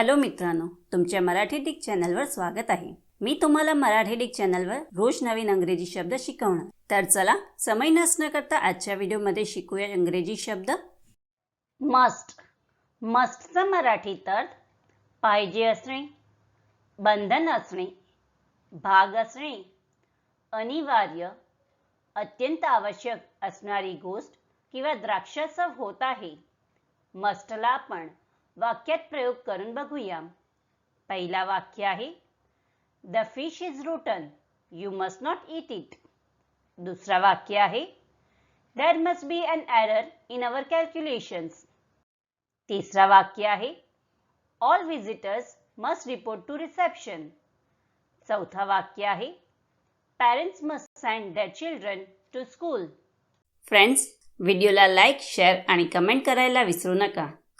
Hello मित्रांनो तुमच्या Marathi Dick चॅनलवर स्वागत आहे. मी तुम्हाला मराठी डिक चॅनलवर रोज नवीन अंग्रेजी शब्द शिकवणार. तर चला समय नसणं करता आजच्या व्हिडिओमध्ये शिकूया इंग्रजी शब्द. मस्ट. मस्टचा मराठी तर पाहिजे असणे बंधन असणे भाग असणे अनिवार्य अत्यंत आवश्यक असणारी गोष्ट किंवा द्राक्षासव होत आहे. मस्टला आपण वाक्यात प्रयोग करून बघूया. पहिला वाक्य आहे the fish is rotten you must not eat it दुसरा वाक्य आहे there must be an error in our calculations तिसरा वाक्य आहे all visitors must report to reception चौथा वाक्य आहे parents must send their children to school friends व्हिडिओला लाईक शेअर आणि कमेंट करायला विसरू नका.